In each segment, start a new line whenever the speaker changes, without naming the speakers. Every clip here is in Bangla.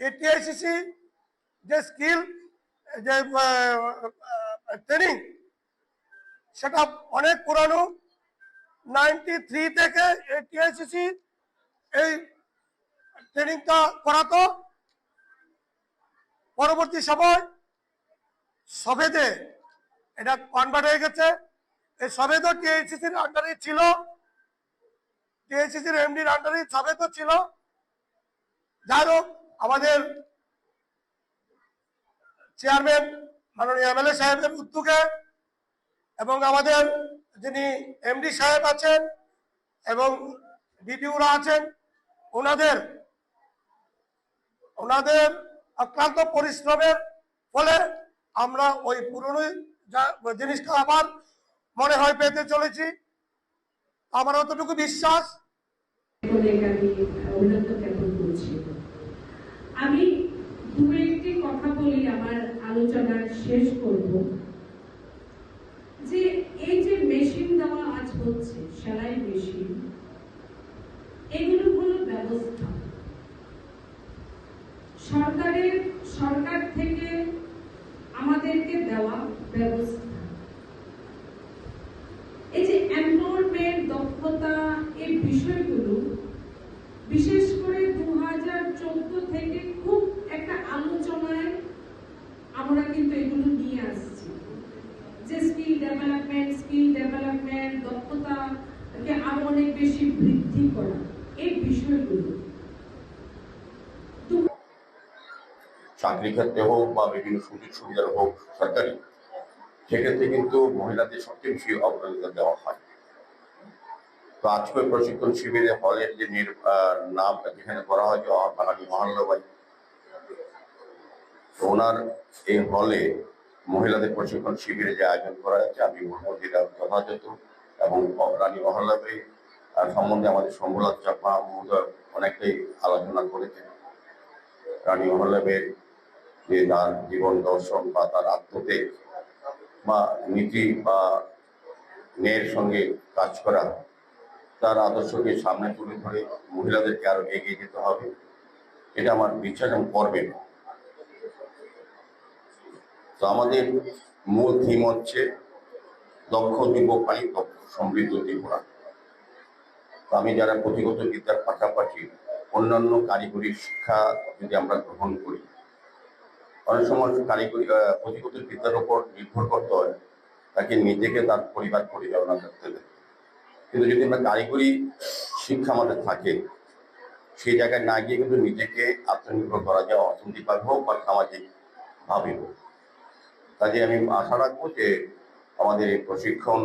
এটিআইসিসি যে স্কিল, যে ট্রেনিং, সেটা অনেক পুরানো। নাইনটি থ্রি থেকে এটিআইসিসি এই ট্রেনিংটা করাতো। পরবর্তী সময় সবেদে এটা কনভার্ট হয়ে গেছে। এই সবেদও টিএইচসিসির আন্ডারে ছিল। টিএইচসিসির এমডির আন্ডারে সবেদও ছিল। যাই হোক আমাদের চেয়ারম্যান, মাননীয় এমএলএ সাহেবের উদ্যোগে এবং আমাদের যিনি এমডি সাহেব আছেন এবং ডিডিউরা আছেন, ওনাদের ওনাদের অক্লান্ত পরিশ্রমের ফলে আমরা ওই পুরনো জিনিসটা আবার মনে হয় পেতে চলেছি। আমার অতটুকু বিশ্বাস
অনেক আমি অভিনন্দন জ্ঞাপন করছি আমি দু একটি কথা বলি, আমার আলোচনা শেষ করব। যে এই যে মেশিন দেওয়া আজ হচ্ছে, সেলাই মেশিন এগুলো হলো ব্যবস্থা। সরকারের, সরকার থেকে আমাদেরকে দেওয়া ব্যবস্থা। এই যে এনরোলমেন্ট দক্ষতা, এই বিষয়গুলো, বিশেষ করে দু হাজার চোদ্দ থেকে খুব একটা আলোচনায় আমরা কিন্তু এগুলো নিয়ে আসছি যে স্কিল ডেভেলপমেন্ট স্কিল ডেভেলপমেন্ট দক্ষতাকে আরও অনেক বেশি বৃদ্ধি করা এই বিষয়গুলো।
চাকরি ক্ষেত্রে হোক বা বিভিন্ন সুযোগ সুবিধার হোক, সরকারি, সেক্ষেত্রে কিন্তু মহিলাদের সবচেয়ে বেশি অগ্রাধিকার দেওয়া হয়। তো আজকে প্রশিক্ষণ শিবিরে হলের যে নাম যেখানে করা হয়, যে বাঙালি মহানন্দাবাই ওনার এই হলে মহিলাদের প্রশিক্ষণ শিবিরে যে আয়োজন করা হয়েছে আমি যেটা যথাযথ এবং রানী মহল্লাবাই সম্বন্ধে আমাদের সম্বলাত চাপা মহোদয় অনেকটাই আলোচনা করেছেন। রানী মহল্লাবের যে তার জীবন দর্শন বা তার আত্মত্যাগ বা নীতি বা মেয়ের সঙ্গে কাজ করা, তার আদর্শকে সামনে তুলে ধরে মহিলাদেরকে আরও এগিয়ে যেতে হবে, এটা আমার বিশ্বাস এবং করবেন তো আমাদের মূল থিম হচ্ছে দক্ষ, যুবক পাই দক্ষ সমৃদ্ধ, ত্রিপুরা। আমি যারা পুঁথিগত বিদ্যার পাশাপাশি অন্যান্য কারিগরি শিক্ষা যদি আমরা গ্রহণ করি, অনেক সময় কারিগরি পুঁথিগত বিদ্যার উপর নির্ভর করতে হয়, তাকে নিজেকে তার পরিবার পরিচালনা করতে হবে। কিন্তু যদি আমরা কারিগরি শিক্ষা আমাদের থাকে, সেই জায়গায় না গিয়ে কিন্তু নিজেকে আত্মনির্ভর করা যায় অর্থনৈতিকভাবে হোক বা সামাজিক ভাবে হোক। কাজে আমি আশা রাখব যে আমাদের এই প্রশিক্ষণ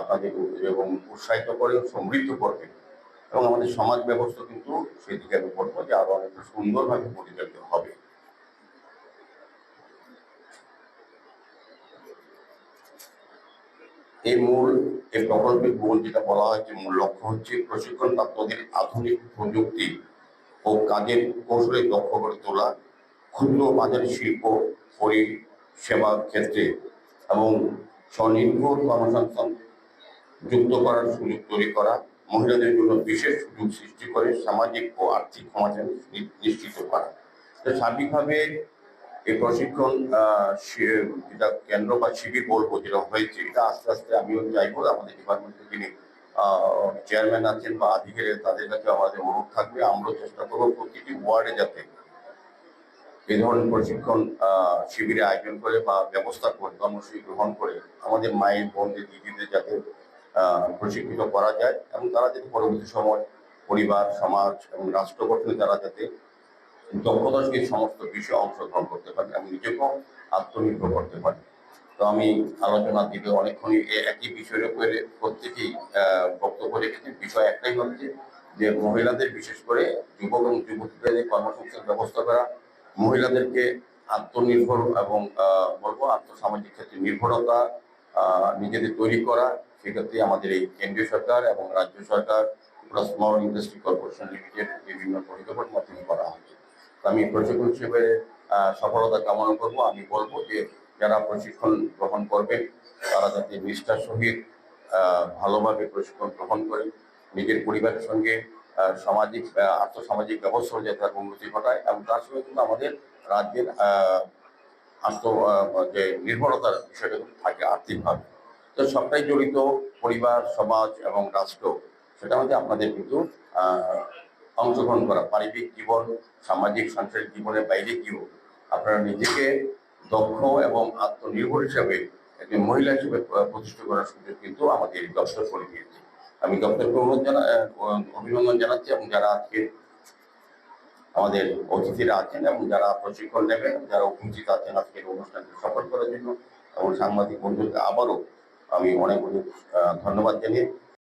আপনাদের এবং উৎসাহিত করে সমৃদ্ধ করবে। এবং আমাদের সমাজ ব্যবস্থা কিন্তু সেই দিকে আমি বলব যে আরও অনেক সুন্দরভাবে পরিচালিত হবে। এই মূল, এই প্রকল্পের মূল যেটা বলা হয়েছে, মূল লক্ষ্য হচ্ছে প্রশিক্ষণ প্রাপ্তদের আধুনিক প্রযুক্তি ও কাজের কৌশলে দক্ষ করে তোলা, ক্ষুদ্র বাজারে শিল্প, পরিষেবা ক্ষেত্রে এবং স্বনির্ভর কর্মসংস্থান যুক্ত করার সুযোগ তৈরি করা মহিলাদের জন্য বিশেষ সুযোগ সৃষ্টি করে সামাজিক ও আর্থিক সমাধান নিশ্চিত করা। সার্বিকভাবে এই প্রশিক্ষণ যেটা কেন্দ্র বা শিবির বলব যেটা হয়েছে, এটা আস্তে আস্তে আমিও চাইব। আমাদের ডিপার্টমেন্টের যিনি চেয়ারম্যান আছেন বা আধিকারিক তাদের কাছে আমাদের অনুরোধ থাকবে। আমরাও চেষ্টা করব প্রতিটি ওয়ার্ডে যাতে এই ধরনের প্রশিক্ষণ শিবিরে আয়োজন করে বা ব্যবস্থা করে, কর্মসূচি গ্রহণ করে আমাদের মায়ের বোনদের, দিদিদের যাতে প্রশিক্ষিত করা যায় এবং তারা যাতে পরবর্তী সময় পরিবার, সমাজ এবং রাষ্ট্র গঠনে তারা যাতে দক্ষতার সঙ্গে সমস্ত বিষয়ে অংশগ্রহণ করতে পারে এবং নিজেকেও আত্মনির্ভর করতে পারে। তো আমি আলোচনা দিতে অনেকক্ষণই একই বিষয়ের উপরে প্রত্যেকেই বক্তব্য রেখেছি। বিষয় একটাই হচ্ছে যে মহিলাদের বিশেষ করে যুবক এবং যুবতীদের কর্মসংস্থান ব্যবস্থা করা, মহিলাদেরকে আত্মনির্ভর এবং বলব আত্মসামাজিক ক্ষেত্রে নির্ভরতা নিজেদের তৈরি করা সেক্ষেত্রে আমাদের এই কেন্দ্রীয় সরকার এবং রাজ্য সরকার plus small industry corporation limited বিভিন্ন পরিকল্পনার মাধ্যমে করা হচ্ছে। তো আমি প্রশিক্ষণ হিসেবে সফলতা কামনা করব। আমি বলব যে, যারা প্রশিক্ষণ গ্রহণ করবেন, তারা যাতে নিষ্ঠার সহিত ভালোভাবে প্রশিক্ষণ গ্রহণ করেন। নিজের পরিবারের সঙ্গে সামাজিক আর্থসামাজিক ব্যবস্থা যাতে তার উন্নতি ঘটায় এবং তার সঙ্গে কিন্তু আমাদের রাজ্যের আত্ম যে নির্ভরতার বিষয়টা কিন্তু থাকে আর্থিকভাবে। তো সবটাই জড়িত পরিবার, সমাজ এবং রাষ্ট্র, সেটা মধ্যে আপনাদের কিন্তু অংশগ্রহণ করা। পারিবারিক জীবন, সামাজিক সাংসারিক জীবনের বাইরে গিয়েও আপনারা নিজেকে দক্ষ এবং আত্মনির্ভর হিসাবে একজন মহিলা হিসেবে প্রতিষ্ঠা করার সুযোগ কিন্তু আমাদের দপ্তর করে দিয়েছে। আমি দপ্তরকে অনুরোধ জানা অভিনন্দন জানাচ্ছি এবং যারা আজকে আমাদের অতিথিরা আছেন এবং যারা প্রশিক্ষণ নেবেন, যারা উপস্থিত আছেন আজকের অনুষ্ঠানকে সফল করার জন্য এবং সাংবাদিক বন্ধুকে আবারও আমি অনেক অনেক ধন্যবাদ জানিয়ে